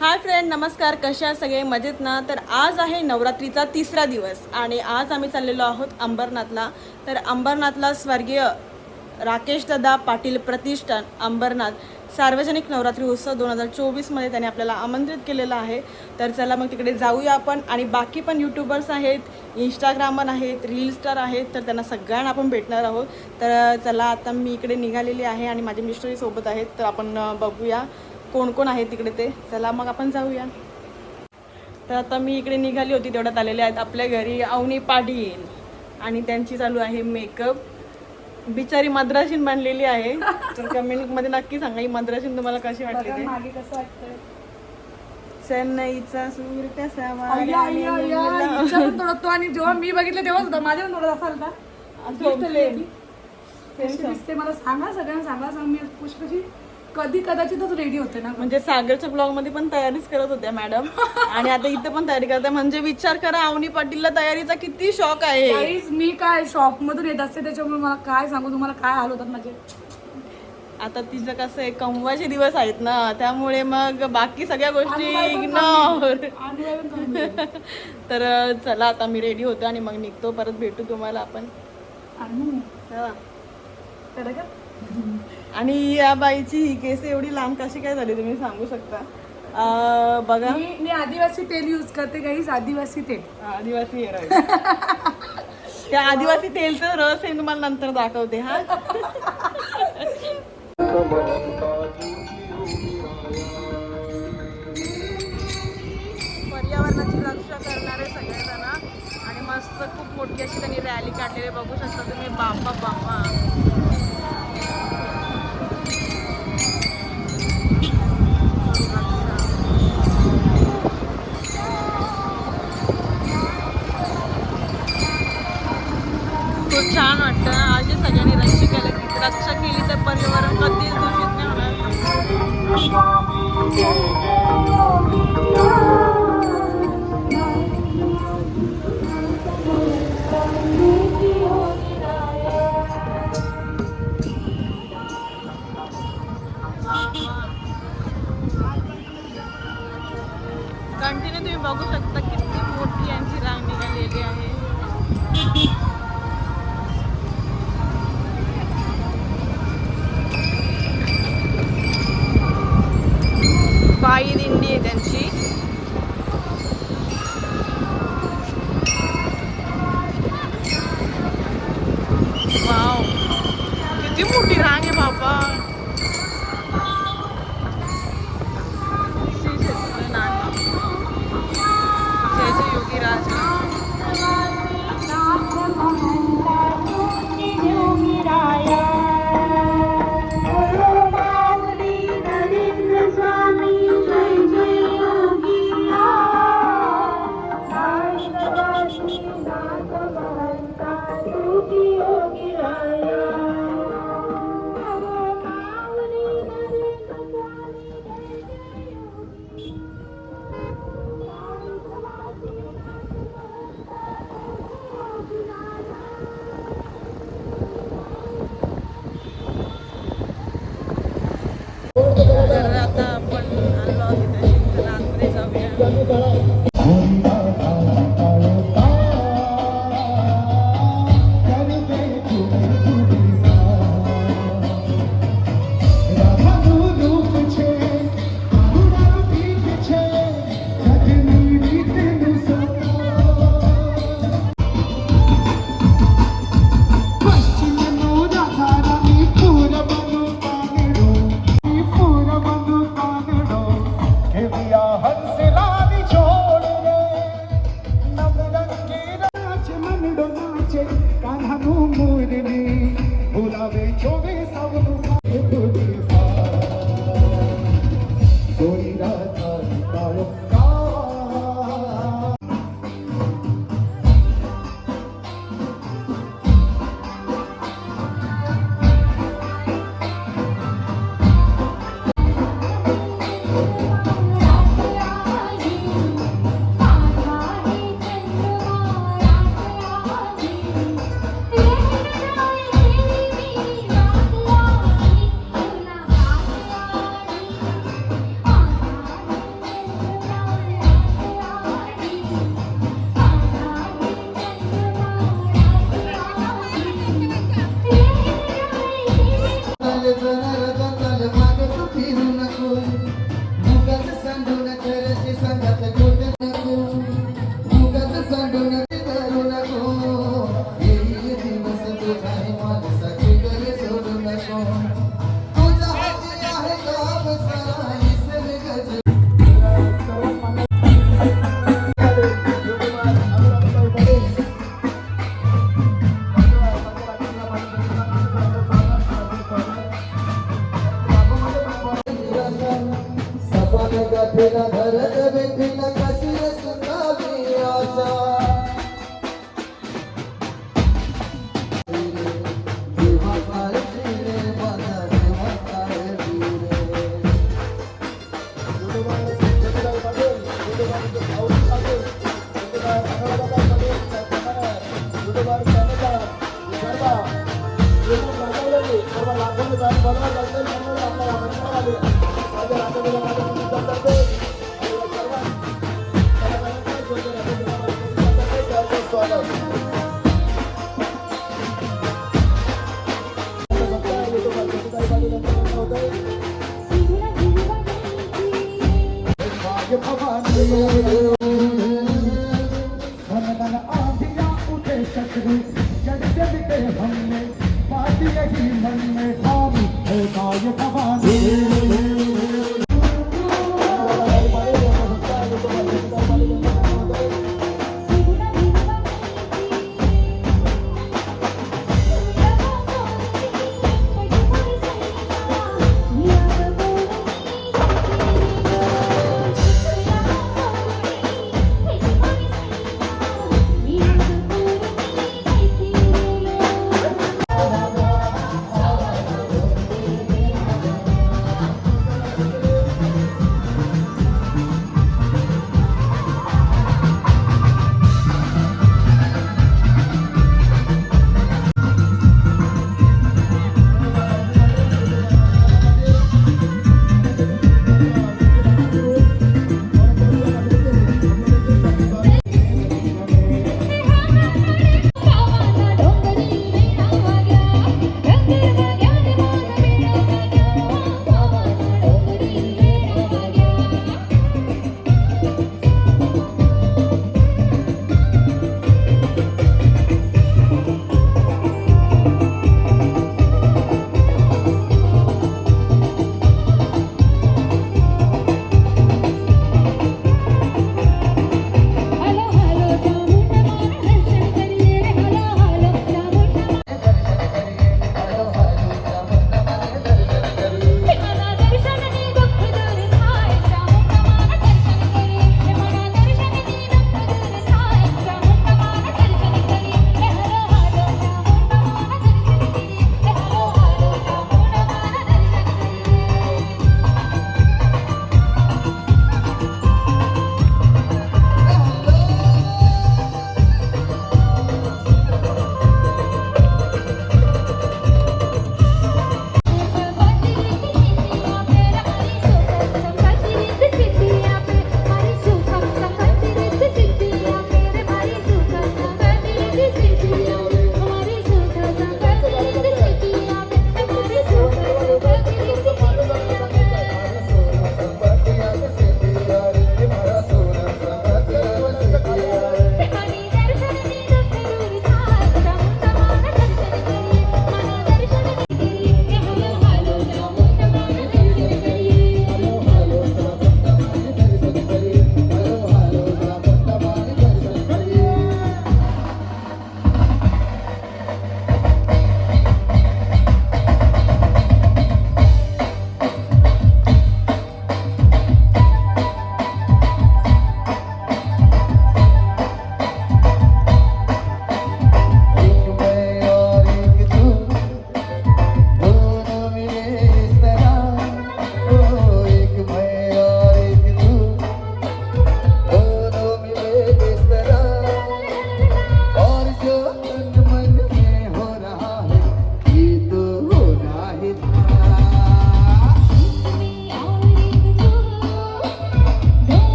Hi friend नमस्कार. कशा सगळे? मजेत ना? तर आज आहे नवरात्रीचा तिसरा दिवस आणि आज आम्ही चाललेलो आहोत अंबरनाथला. तर अंबरनाथला स्वर्गीय राकेशदादा पाटील प्रतिष्ठान अंबरनाथ. सार्वजनिक नवरात्री उत्सव दोन हजार चोवीसमध्ये त्यांनी आपल्याला आमंत्रित केलेलं आहे. तर चला मग तिकडे जाऊया आपण. आणि बाकी पण यूट्यूबर्स आहेत इंस्टाग्रामर आहेत रील स्टार आहेत तर त्यांना सगळ्यांना आपण भेटणार आहोत. तर चला आता मी इकडे निघालेली आहे आणि माझे मिस्टरी सोबत आहेत. तर आपण बघूया. कोण कोण आहे तिकडे ते? चला मग आपण जाऊया. तर आता मी इकडे निघाली होती तेवढ्यात आलेले आहेत आपल्या घरी अवनी पाटील आणि त्यांची चालू आहे मेकअप बिचारी मद्राशीन बनलेली आहे. तर कमेंटमध्ये नक्की सांगा ही मद्राशीन तुम्हाला कशी वाटली ते? चेन्नईचा सूर कसा वाढला. आणि जेव्हा मी बघितलं तेव्हाच होता. माझ्या पण थोडं असा आलता. असं same. कशी दिसते मला सांगा सगळ्यांना सांगा. सांग मी पुष्प कशी कधी कदाचितच रेडी होते ना म्हणजे सागरच्या ब्लॉगमध्ये पण तयारीच करत होत्या मॅडम आणि आता इथे पण तयारी करताय म्हणजे विचार करा अवनी पाटीलला तयारीचा किती शॉक आहे. काहीच मी काय शॉप मधून येत असते त्याच्यामुळे मला काय सांगू तुम्हाला काय हाल होतात माझे आता तिचं कसं आहे कमवायचे दिवस आहेत ना त्यामुळे मग बाकी सगळ्या गोष्टी पण इग्नोर पण. तर चला आता मी रेडी होतो आणि मग निघतो परत भेटू तुम्हाला आपण. आणि. हा. का? आणि या बाईची ही केस एवढी लांब कशी काय झाली तुम्ही सांगू शकता? अं, बघा. मी मी आदिवासी तेल यूज करते काहीच आदिवासी तेल. आदिवासी हेअर त्या आदिवासी तेलचं रस आहे तुम्हाला नंतर दाखवते हा. खूप छान वाटतं. अशी सगळ्यांनी रक्षा केली. रक्षा केली तर पर्यावरण कधीच दूषित नाही होणार. कंटिन्यू तुम्ही बघू शकता किती मोठी यांची रांग निघालेली आहे.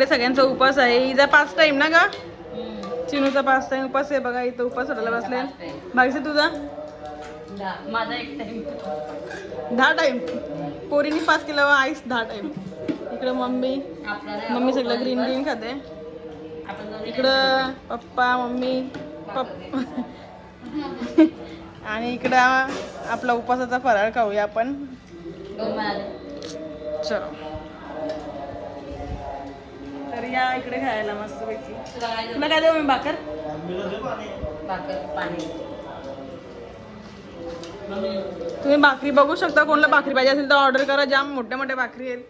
इकडे सगळ्यांचा उपास आहे. हिचा पाच टाइम ना ग? चिनूचा पाच टाइम उपास आहे बघा इथं उपास सोडायला बसले. बाकीचं तुझा? माझा एक टाइम दहा टाइम पोरीनी पाच केला आईस दहा टाइम इकडे मम्मी. मम्मी सगळं ग्रीन ग्रीन खाते. इकडं पप्पा मम्मी पप्पा आणि इकडं आपला उपासाचा फराळ खाऊया आपण. चलो. तर या इकडे खायला मस्त पैकी. तुला काय देऊ मी भाकर? तुम्ही भाकरी बघू शकता कोणाला भाकरी पाहिजे असेल तर ऑर्डर करा जाम मोठ्या मोठ्या भाकरी आहेत.